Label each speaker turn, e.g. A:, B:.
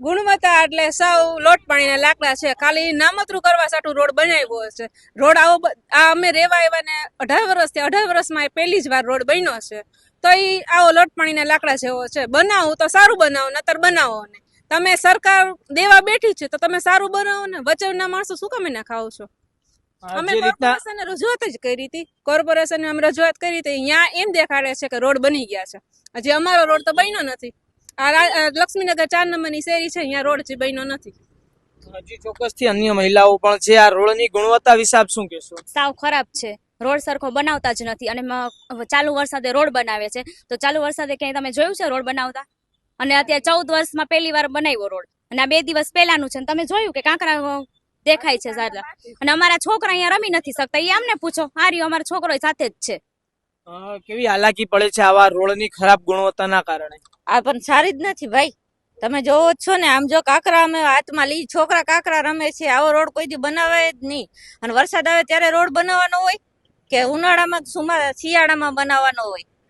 A: ગુણવત્તા એટલે સાવ લોટ પાણીના લાકડા છે. ખાલી નામતરું કરવા સાટું રોડ બનાવ્યો છે. રોડ આવો આ અમે રેવા એવા ને અઢાર વર્ષથી અઢાર વર્ષમાં એ પહેલી જ વાર રોડ બન્યો છે. તો એ આવો લોટ પાણીના લાકડા જેવો છે. બનાવો તો સારું બનાવો નતર બનાવો ને. તમે સરકાર દેવા બેઠી છે તો તમે સારું બનાવો ને. વચનના માણસો શું કામે ના ખાવ છો? અમે કોર્પોરેશનને રજૂઆત જ કરી હતી. કોર્પોરેશનને અમે રજૂઆત કરી હતી. અહીંયા એમ દેખાડે છે કે રોડ બની ગયા છે. હજી અમારો રોડ તો બન્યો નથી. આ લક્ષ્મીનગર ચાર નંબરની શેરી છે અહીંયા રોડ હજી બન્યો નથી.
B: હજી ચોક્કસથી અન્ય મહિલાઓ પણ છે આ રોડની ગુણવત્તા વિશે આપ શું કહેશો?
C: સાવ ખરાબ છે. રોડ સરખો બનાવતા જ નથી અને ચાલુ વરસાદે રોડ બનાવે છે. તો ચાલુ વરસાદે ક્યાંય તમે જોયું છે રોડ બનાવતા? અને અત્યારે ચૌદ વર્ષમાં પહેલી વાર બનાવ્યો રોડ. અને આ બે દિવસ પહેલાનું છે તમે જોયું કે કાંકરા દેખાય છે સારા અને અમારા છોકરા અહીંયા રમી નથી શકતા. એ અમને પૂછો આ રહ્યો અમારો છોકરો સાથે જ છે.
B: કેવી હાલાકી પડે છે આવા રોડની ખરાબ ગુણવત્તાના કારણે?
D: આ પણ સારી જ નથી ભાઈ. તમે જોવો છો ને, આમ જો કાકરા અમે હાથમાં લઈ, છોકરા કાકરા રમે છે, આવો રોડ કોઈ દી બનાવાય જ નહીં. અને વરસાદ આવે ત્યારે રોડ બનાવવાનો હોય કે ઉનાળામાં સુમા શિયાળામાં બનાવવાનો હોય?